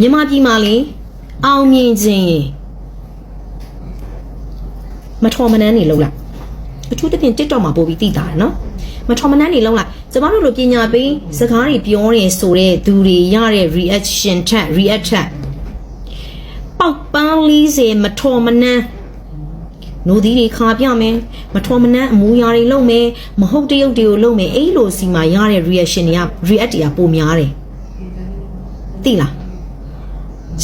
မြန်မာပြည်မှာလေအောင်မြင်ခြင်းရင်မထော်မနှမ်းနေလုံးလိုက်အထူးသဖြင့် TikTok မှာပို့ပြီးသိတာတယ်နော်မထော်မနှမ်းနေလုံးလိုက်ကျမတို့လိုပညာပေးစကားတွေပြောနေဆိုတဲ့သူတွေရတဲ့ reaction ထက် react ထက်ပေါက်ပန်း40မထော်မနှမ်းနိုးသီးတွေခါပြမယ်မထော်မနှမ်းအမူအရာတွေလုပ်မယ်မဟုတ်တရုပ်တွေကိုလုပ်မယ်အဲ့လိုစီမှာရတဲ့ reaction တွေက react တွေကပိုများတယ်သိလား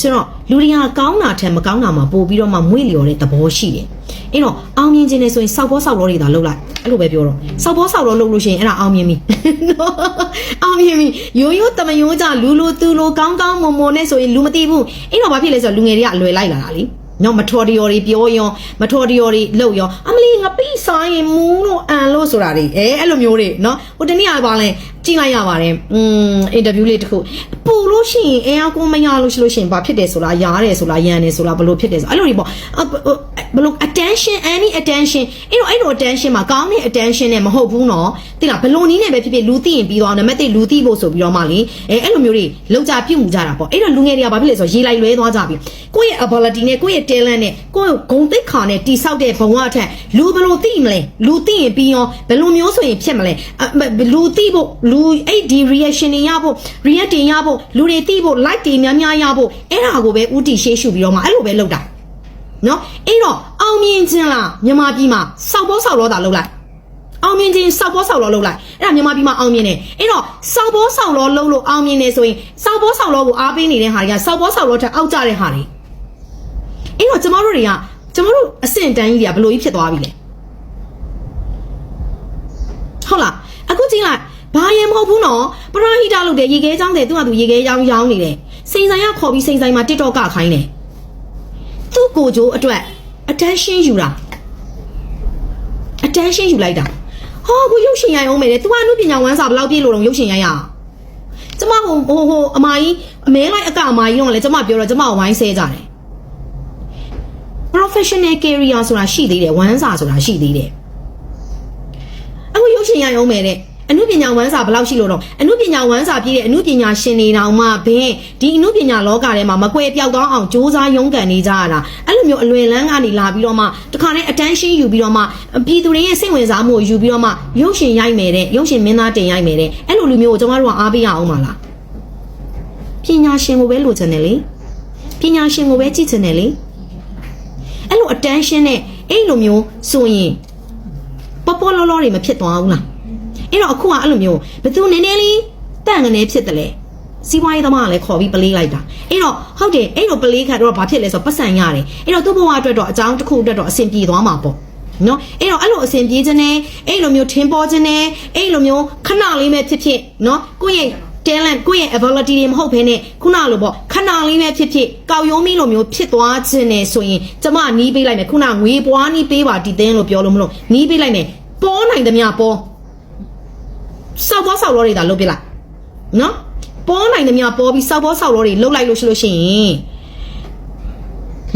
ဆိုတော့လူတွေကကောင်းတာထက်မကောင်းတာမှာပို့ပြီးတော့မှမွေ့လျော်တဲ့သဘောရှိတယ်အဲ့တော့အောင်မြင်ခြင်းနဲ့ဆိုရင်စောက်ဘောစောက်လောတွေသာလုပ်လိုက်အဲ့လိုပဲပြောတော့စောက်ဘောစောက်လောလုပ်လို့ရှိရင်အဲ့ဒါအောင်မြင်ပြီနော်အောင်မြင်ပြီရိုးရိုးတမယိုးကြလူလိုသူလိုကောင်းကောင်းမွန်မွန်နဲ့ဆိုရင်လူမသိဘူးအဲ့တော့ဘာဖြစ်လဲဆိုတော့လူငယ်တွေကအလွယ်လိုက်လာတာလी နော်မထော်တရော်တွေပြောရောမထော်တရော်တွေလုပ်ရောအမလီငါပိဆိုင်ရင်မူးလို့အန်လို့ဆိုတာတွေအဲအဲ့လိုမျိုးတွေနော်ဟိုတနေ့ကပါလဲကြည့်လိုက်ရပါတယ်อืมအင်တာဗျူးလေးတစ်ခုပူလို့ရှိရင်အဲအကွန်မရလို့ရှိလို့ရှိရင်ဘာဖြစ်တယ်ဆိုလားရားတယ်ဆိုလားရန်တယ်ဆိုလားဘလို့ဖြစ်တယ်ဆိုအဲ့လိုတွေပေါ့ ဘလို့ attention any attention အဲ့တော့အဲ့လို attention မှာကောင်းတဲ့ attention နဲ့မဟုတ်ဘူးနော်သိလားဘလို့နီးနဲ့ပဲဖြစ်ဖြစ်လူသိရင်ပြီးသွားနံပါတ်1လူသိဖို့ဆိုပြီးတော့မှလေအဲအဲ့လိုမျိုးတွေလောက်ကြပြုတ်မှုကြတာပေါ့အဲ့တော့လူငယ်တွေကဘာဖြစ်လဲဆိုတော့ရေလိုက်လွဲသွားကြပြီကိုယ့်ရဲ့ ability နဲ့ကိုယ့်ရဲ့ talent နဲ့ကိုယ့်ဂုဏ်သိက္ခာနဲ့တိဆောက်တဲ့ဘဝအထက်လူဘလို့သိမလဲလူသိရင်ပြီးရောဘယ်လိုမျိုးဆိုရင်ဖြစ်မလဲလူသိဖို့လူအဲ့ဒီ reaction တွေရဖို့ react တွေရဖို့လူတွေသိဖို့ like တွေများများရဖို့အဲ့ဒါကိုပဲဥတီရှေးရှုပြီးတော့မှအဲ့လိုပဲလုပ်တာ နော်အဲ့တော့အောင်မြင်ခြင်းလားမြန်မာပြည်မှာစောက်ဘောစောက်လောတာလုပ်လိုက်အောင်မြင်ခြင်းစောက်ဘောစောက်လောလုပ်လိုက်အဲ့ဒါမြန်မာပြည်မှာအောင်မြင်တယ်အဲ့တော့စောက်ဘောစောက်လောလုပ်လို့အောင်မြင်တယ်ဆိုရင်စောက်ဘောစောက်လောကိုအားပေးနေတဲ့ဟာတွေကစောက်ဘောစောက်လောထက်အောက်ကျတဲ့ဟာတွေအဲ့တော့ကျမတို့တွေကကျမတို့အဆင့်တန်းကြီးတွေကဘယ်လိုကြီးဖြစ်သွားပြီလဲဟုတ်လားအခုကြည့်လိုက်ဘာရင်မဟုတ်ဘူးနော်ပရဟိတလုပ်တယ်ရေခဲချောင်းတယ်သူကသူရေခဲချောင်းရောင်းနေတယ်စိန်ဆိုင်ကခေါ်ပြီးစိန်ဆိုင်မှာ TikTok ကခိုင်းတယ် သူ့ကိုကြိုးအတွက် attention ယူတာ attention ယူလိုက်တာဟောကိုရုပ်ရှင်ရိုက်အောင်မယ်လေ तू ကအမှုပညာဝမ်းစာဘယ်လောက်ပြည့်လို့တော့ရုပ်ရှင်ရိုက်ရအောင်ကျမဟိုဟိုဟိုအမကြီးအမဲလိုက်အကအမကြီးတော့လေကျမပြောတော့ကျမဝိုင်းဆဲကြတယ် professional career ဆိုတာရှိသေးတယ်ဝမ်းစာဆိုတာရှိသေးတယ်အခုရုပ်ရှင်ရိုက်အောင်မယ်တဲ့ အမှုပညာဝမ်းစာဘယ်လောက်ရှိလို့တော့အမှုပညာဝမ်းစာပြည့်တဲ့အမှုပညာရှင်တွေတောင်မှဘင်းဒီအမှုပညာလောကထဲမှာမကွဲပြောက်သွားအောင်စ조사ရုန်းကန်နေကြရတာအဲ့လိုမျိုးအလွယ်လန်းကနေလာပြီးတော့မှတခါနဲ့ attention ယူပြီးတော့မှပြည်သူတွေရဲ့စိတ်ဝင်စားမှုကိုယူပြီးတော့မှရုပ်ရှင်ရိုက်မယ်တဲ့ရုပ်ရှင်မင်းသားတင်ရိုက်မယ်တဲ့အဲ့လိုလူမျိုးကိုကျွန်တော်တို့ကအားပေးရအောင်ပါလားပညာရှင်ကိုပဲလိုချင်တယ်လေပညာရှင်ကိုပဲကြည့်ချင်တယ်လေအဲ့လို attention နဲ့အဲ့လိုမျိုးဆိုရင်ပေါ်ပေါ်လောလောတွေမဖြစ်သွားဘူးလား အဲ့တော့အခုကအဲ့လိုမျိုးဘသူနည်းနည်းလေးတန့်ကနေဖြစ်တယ်လေစီးပွားရေးသမားကလည်းခေါ်ပြီးပလေးလိုက်တာအဲ့တော့ဟုတ်တယ်အဲ့လိုပလေးခါတော့ဘာဖြစ်လဲဆိုတော့ပတ်စံရတယ်အဲ့တော့သူ့ဘဝအတွက်တော့အကြောင်းတစ်ခုအတွက်တော့အဆင်ပြေသွားမှာပေါ့နော်အဲ့တော့အဲ့လိုအဆင်ပြေခြင်းနဲ့အဲ့လိုမျိုးထင်းပေါ်ခြင်းနဲ့အဲ့လိုမျိုးခဏလေးပဲဖြစ်ဖြစ်နော်ကိုယ့်ရဲ့ talent ကိုယ့်ရဲ့ ability တွေမဟုတ်ဘဲနဲ့ခုနလိုပေါ့ခဏလေးပဲဖြစ်ဖြစ်ကောက်ရုံးမီလိုမျိုးဖြစ်သွားခြင်းနဲ့ဆိုရင်ကျမနီးပေးလိုက်မယ်ခုနငွေပွားနီးပေးပါဒီသင်းလို့ပြောလို့မလို့နီးပေးလိုက်မယ်ပေါ်နိုင်သမျှပေါ် စောက်ဘောစောက်လောတွေဒါလုပ်ပြလိုက်နော်ပေါ်နိုင်သမျှပေါ်ပြီးစောက်ဘောစောက်လောတွေလှုပ်လိုက်လို့ရှိလို့ရှိရင်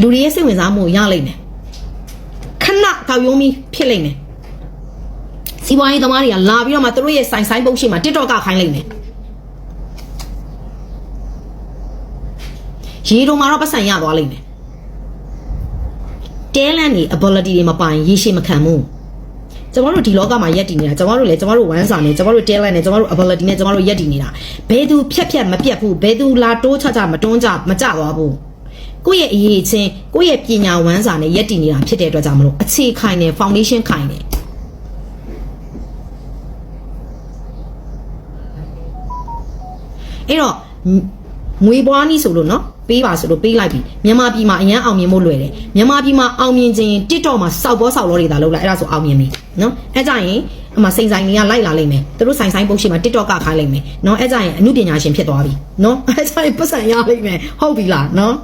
လူတွေရဲ့စိတ်ဝင်စားမှုရလိမ့်မယ်ခဏကောက်ရုံးမီဖြစ်လိမ့်မယ်စီးပွားရေးသမားတွေကလာပြီးတော့မှသူတို့ရဲ့ဆိုင်ဆိုင်ပုတ်ရှိမှာ TikTok ကခိုင်းလိမ့်မယ်ရေတုံမှာတော့ပတ်စံရသွားလိမ့်မယ် talent တွေ ability တွေမပိုင်ရေရှည်မခံဘူး ကျမတို့ဒီလောကမှာရက်တည်နေတာကျမတို့လည်းကျမတို့ဝမ်းစာနဲ့ကျမတို့ talent နဲ့ကျမတို့ ability နဲ့ကျမတို့ရက်တည်နေတာဘယ်သူဖြက်ဖြက်မပြတ်ဘူးဘယ်သူလာတိုးချချမတွန်းကြမကြသွားဘူးကိုယ့်ရဲ့အရေးချင်းကိုယ့်ရဲ့ပညာဝမ်းစာနဲ့ရက်တည်နေတာဖြစ်တဲ့အတွက်ကြောင့်မလို့အခြေခိုင်တယ် foundation ခိုင်တယ်အဲ့တော့ငွေပွားနည်းဆိုလို့နော် ပေးပါဆိုလို့ပေးလိုက်ပြီမြန်မာပြည်မှာအရန်အောင်မြင်ဖို့လွယ်တယ်မြန်မာပြည်မှာအောင်မြင်ခြင်း TikTok မှာစောက်ဘောစောက်လောတွေသာလုပ်လိုက်အဲ့ဒါဆိုအောင်မြင်ပြီနော်အဲ့ကြရင်အမစိန်ဆိုင်တွေကလိုက်လာလိမ့်မယ်သူတို့ဆိုင်ဆိုင်ပုတ်ရှိမှာ TikTok ကခိုင်းလိမ့်မယ်နော်အဲ့ကြရင်အမှုပညာရှင်ဖြစ်သွားပြီနော်အဲ့ကြရင်ပတ်စံရလိမ့်မယ်ဟုတ်ပြီလားနော်